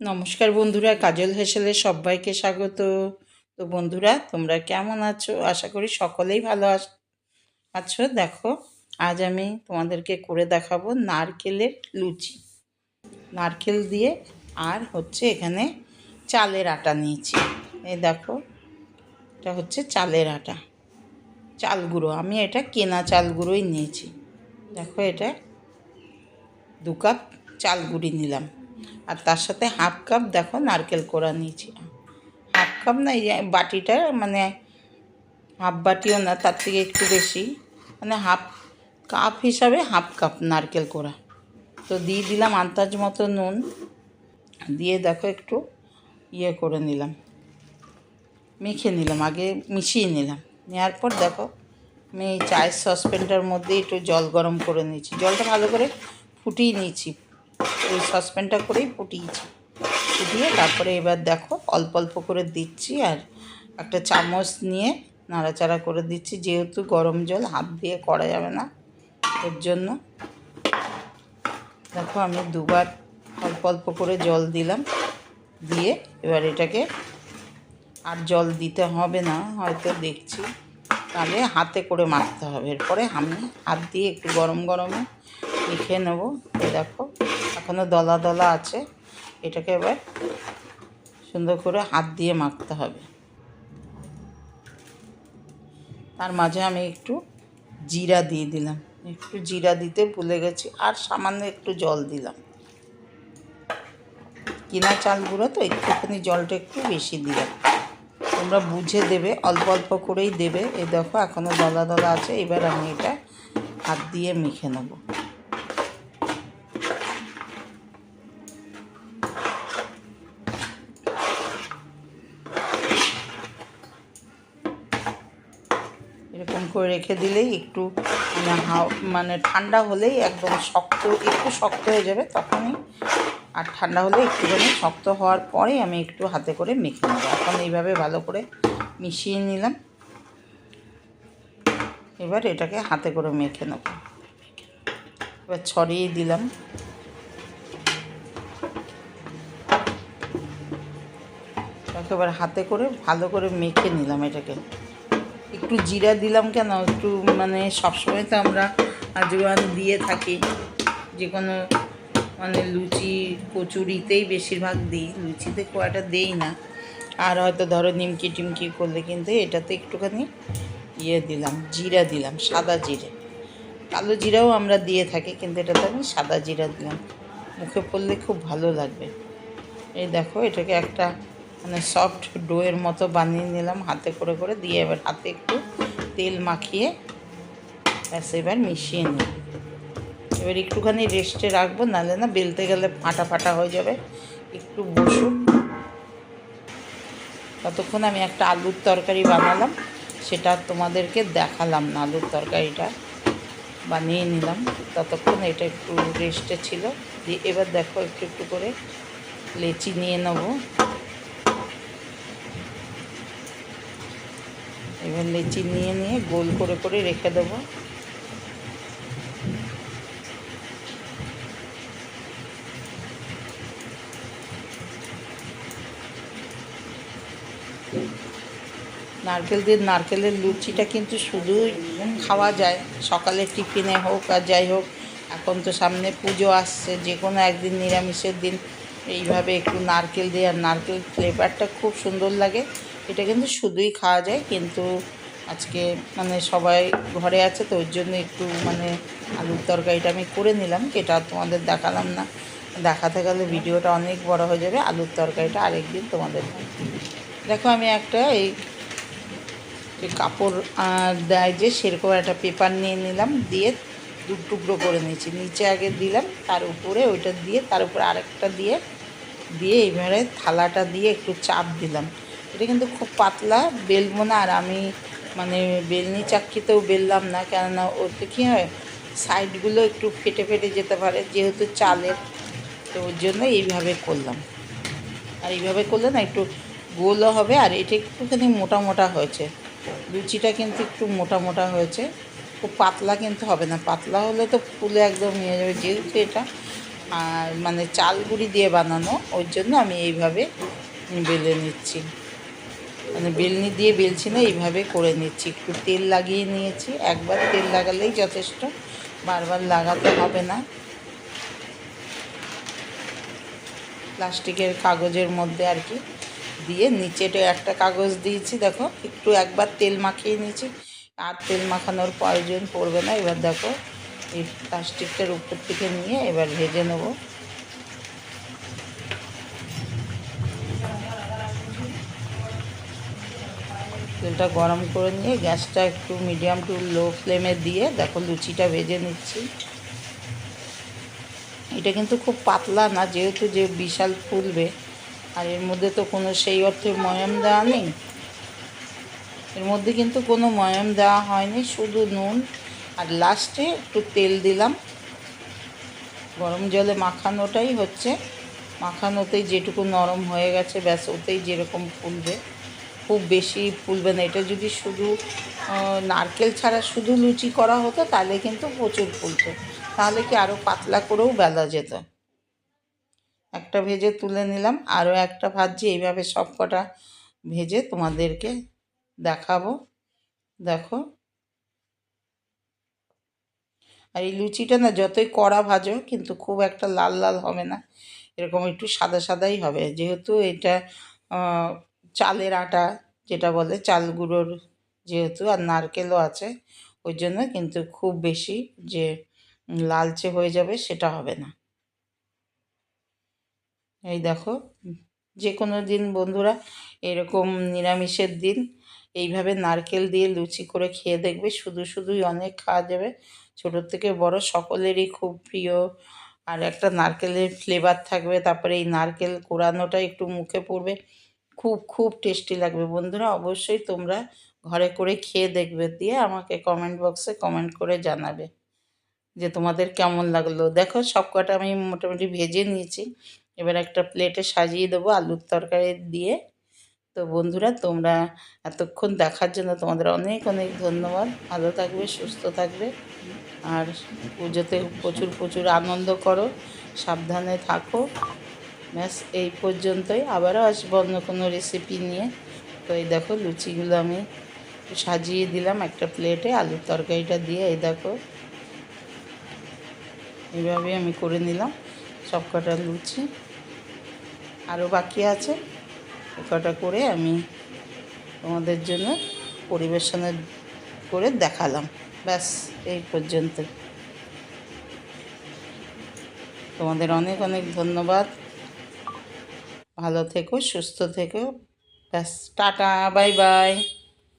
নমস্কার বন্ধুরা, কাজল হেসেলের সবাইকে স্বাগত। তো বন্ধুরা, তোমরা কেমন আছো? আশা করি সকলেই ভালো আছো। দেখো, আজ আমি তোমাদেরকে করে দেখাবো নারকেলের লুচি। নারকেল দিয়ে আর হচ্ছে এখানে চালের আটা নিয়েছি। এই দেখো, এটা হচ্ছে চালের আটা, চাল গুঁড়ো। আমি এটা কেনা চাল গুঁড়োই নিয়েছি। দেখো এটা দু কাপ চাল গুঁড়ি নিলাম। আর তার সাথে হাফ কাপ দেখো নারকেল কোড়া নিয়েছি। হাফ কাপ না বাটিটা মানে হাফ বাটিও না, তার থেকে একটু বেশি। মানে হাফ কাপ হিসাবে হাফ কাপ নারকেল কোড়া। তো দিয়ে দিলাম আন্দাজ মতো নুন। দিয়ে দেখো একটু ইয়ে করে নিলাম। মেখে নিলাম, আগে মিশিয়ে নিলাম। নেওয়ার পর দেখো আমি চায়ের সসপ্যানটার মধ্যে একটু জল গরম করে নিয়েছি। জলটা ভালো করে ফুটিয়ে নিয়েছি। ওই সসপ্যানটা করেই ফুটিয়েছি ফুটিয়ে তারপরে এবার দেখো অল্প অল্প করে দিচ্ছি আর একটা চামচ নিয়ে নাড়াচাড়া করে দিচ্ছি। যেহেতু গরম জল হাত দিয়ে করা যাবে না, এর জন্য। দেখো আমি দুবার অল্প অল্প করে জল দিলাম। দিয়ে এবার এটাকে আর জল দিতে হবে না, হয়তো দেখছি। তাহলে হাতে করে মাখতে হবে। এরপরে আমি হাত দিয়ে একটু গরম গরমে মেখে নেব। দেখো এখনও দলা দলা আছে। এটাকে এবার সুন্দর করে হাত দিয়ে মাখতে হবে। তার মাঝে আমি একটু জিরা দিয়ে দিলাম। একটু জিরা দিতে ভুলে গেছি আর সামান্য একটু জল দিলাম। কিনা চাল গুঁড়ো তো, একটুখানি জলটা একটু বেশি দিলাম। তোমরা বুঝে দেবে, অল্প অল্প করেই দেবে। এই দেখো এখনও দলা দলা আছে, এবার আমি এটা হাত দিয়ে মেখে নেব এরকম করে রেখে দিলেই একটু মানে মানে ঠান্ডা হলেই একদম শক্ত, একটু শক্ত হয়ে যাবে তখনই। আর ঠান্ডা হলে একটুখানি শক্ত হওয়ার পরেই আমি একটু হাতে করে মেখে নেব। এখন এইভাবে ভালো করে মিশিয়ে নিলাম। এবার এটাকে হাতে করে মেখে নেব। এবার ছড়িয়ে দিলাম। একেবারে হাতে করে ভালো করে মেখে নিলাম এটাকে। একটু জিরা দিলাম কেন? একটু মানে সবসময় তো আমরা আজওয়ান দিয়ে থাকি। যে কোনো মানে লুচি, কচুরিতেই বেশিরভাগ দিই। লুচিতে একটা দেই না। আর হয়তো ধরো নিমকি টিমকি করলে কিন্তু এটাতে একটুখানি ইয়ে দিলাম, জিরা দিলাম, সাদা জিরে। কালো জিরাও আমরা দিয়ে থাকি, কিন্তু এটাতে আমি সাদা জিরা দিলাম। মুখে পড়লে খুব ভালো লাগবে। এই দেখো, এটাকে একটা মানে সফট ডোয়ের মতো বানিয়ে নিলাম, হাতে করে করে দিয়ে এবার হাতে একটু তেল মাখিয়ে ব্যাস এবার মিশিয়ে নিই। এবার একটুখানি রেস্টে রাখব, নাহলে না বেলতে গেলে ফাটা ফাটা হয়ে যাবে। একটু বসুক। ততক্ষণ আমি একটা আলুর তরকারি বানালাম, সেটা তোমাদেরকে দেখালাম না, আলুর তরকারিটা বানিয়ে নিলাম। ততক্ষণ এটা একটু রেস্টে ছিল। দিয়ে এবার দেখো একটু একটু করে লেচি নিয়ে নেব। এবার লেচি নিয়ে নিয়ে গোল করে করে রেখে দেবো। নারকেল দিয়ে, নারকেলের লুচিটা কিন্তু শুধুই খাওয়া যায়। সকালের টিফিনে হোক আর যাই হোক, এখন তো সামনে পুজো আসছে, যে কোনো একদিন নিরামিষের দিন এইভাবে একটু নারকেল দিয়ে, আর নারকেল ফ্লেভারটা খুব সুন্দর লাগে। এটা কিন্তু শুধুই খাওয়া যায়, কিন্তু আজকে মানে সবাই ঘরে আছে, তো ওই জন্য একটু মানে আলুর তরকারিটা আমি করে নিলাম এটা তোমাদের দেখালাম না। দেখাতে গেলে ভিডিওটা অনেক বড় হয়ে যাবে, আলুর তরকারিটা আরেকদিন তোমাদের দেখো আমি একটা এই কাপড় দেয় যে সেরকম একটা পেপার নিয়ে নিলাম, দিয়ে দু টুকরো করে নিয়েছি। নিচে আগে দিলাম, তার উপরে ওইটা দিয়ে, তার উপরে আরেকটা দিয়ে দিয়ে এইবারে থালাটা দিয়ে একটু চাপ দিলাম। এটা কিন্তু খুব পাতলা, বেলবো না। আর আমি মানে বেলনি চাক্কিতেও বেললাম না, কেননা ওতে কী হয়, সাইডগুলো একটু ফেটে ফেটে যেতে পারে, যেহেতু চালের। তো ওর জন্য এইভাবে করলাম। আর এইভাবে করলে না একটু গোলও হবে, আর এটা একটুখানি মোটা মোটা হয়েছে। লুচিটা কিন্তু একটু মোটা মোটা হয়েছে। খুব পাতলা কিন্তু হবে না। পাতলা হলে তো ফুলে একদম নিয়ে যাবে, যেহেতু এটা। আর মানে চাল গুঁড়ি দিয়ে বানানো ওই জন্য আমি এইভাবে বেলে নিচ্ছি। মানে বেলনি দিয়ে বেলছি না, এইভাবে করে নিচ্ছি। একটু তেল লাগিয়ে নিয়েছি। একবার তেল লাগালেই যথেষ্ট, বারবার লাগাতে হবে না। প্লাস্টিকের কাগজের মধ্যে আর কি দিয়ে নিচেটা একটা কাগজ দিয়েছি, দেখো, একটু একবার তেল মাখিয়ে নিয়েছি। আর তেল মাখানোর প্রয়োজন পড়বে না। এবার দেখো, এই প্লাস্টিকটার উপর থেকে নিয়ে এবার ভেজে নেব। তেলটা গরম করে নিয়ে গ্যাসটা একটু মিডিয়াম টু লো ফ্লেমে দিয়ে দেখো লুচিটা ভেজে নিচ্ছি। এটা কিন্তু খুব পাতলা না, যেহেতু যে বিশাল ফুলবে, আর এর মধ্যে তো কোনো সেই অর্থে ময়াম দেওয়া নেই। এর মধ্যে কিন্তু কোনো ময়াম দেওয়া হয়নি, শুধু নুন। আর লাস্টে একটু তেল দিলাম। গরম জলে মাখানোটাই হচ্ছে। মাখানোতেই যেটুকু নরম হয়ে গেছে, ব্যাস ওতেই যেরকম ফুলবে। খুব বেশি ফুলবে না। এটা যদি শুধু নারকেল ছাড়া শুধু লুচি করা হতো, তাহলে কিন্তু প্রচুর ফুলতো। তাহলে কি আরও পাতলা করেও বেলা যেত। একটা ভেজে তুলে নিলাম আরও একটা ভাজছি, এইভাবে সব কটা ভেজে তোমাদেরকে দেখাবো। দেখো। আর এই লুচিটা না, যতই কড়া ভাজো, কিন্তু খুব একটা লাল লাল হবে না। এরকম একটু সাদা সাদাই হবে। যেহেতু এটা চালের আটা, যেটা বলে চাল গুঁড়োর যেহেতু আর নারকেলও আছে, ওই জন্য কিন্তু খুব বেশি যে লালচে হয়ে যাবে সেটা হবে না। এই দেখো যে কোনো দিন বন্ধুরা এরকম নিরামিষের দিন এইভাবে নারকেল দিয়ে লুচি করে খেয়ে দেখবে শুধু শুধুই অনেক খাওয়া যাবে। ছোটোর থেকে বড় সকলেরই খুব প্রিয়। আর একটা নারকেলের ফ্লেভার থাকবে, তারপরে এই নারকেল কোরানোটা একটু মুখে পড়বে। খুব খুব টেস্টি লাগবে। বন্ধুরা, অবশ্যই তোমরা ঘরে করে খেয়ে দেখবে, দিয়ে আমাকে কমেন্ট বক্সে কমেন্ট করে জানাবে যে তোমাদের কেমন লাগল। দেখো সব কটা আমি মোটামুটি ভেজে নিয়েছি। এবার একটা প্লেটে সাজিয়ে দেবো আলুর তরকারি দিয়ে। তো বন্ধুরা, তোমরা এতক্ষণ দেখার জন্য তোমাদের অনেক অনেক ধন্যবাদ। ভালো থাকবে, সুস্থ থাকবে। আর পুজোতে প্রচুর প্রচুর আনন্দ করো। সাবধানে থাকো। ব্যাস, এই পর্যন্তই। আবারও আসব অন্য কোনো রেসিপি নিয়ে। তো এই দেখো লুচিগুলো আমি সাজিয়ে দিলাম একটা প্লেটে আলুর তরকারিটা দিয়ে, এই দেখো। এইভাবে আমি করে নিলাম সব কটা লুচি। আরও বাকি আছে। কটা করে আমি তোমাদের জন্য পরিবেশনের করে দেখালাম। ব্যাস, এই পর্যন্ত তোমাদের অনেক অনেক ধন্যবাদ। ভালো থেকো সুস্থ থেকো। ব্যাস টাটা বাই বাই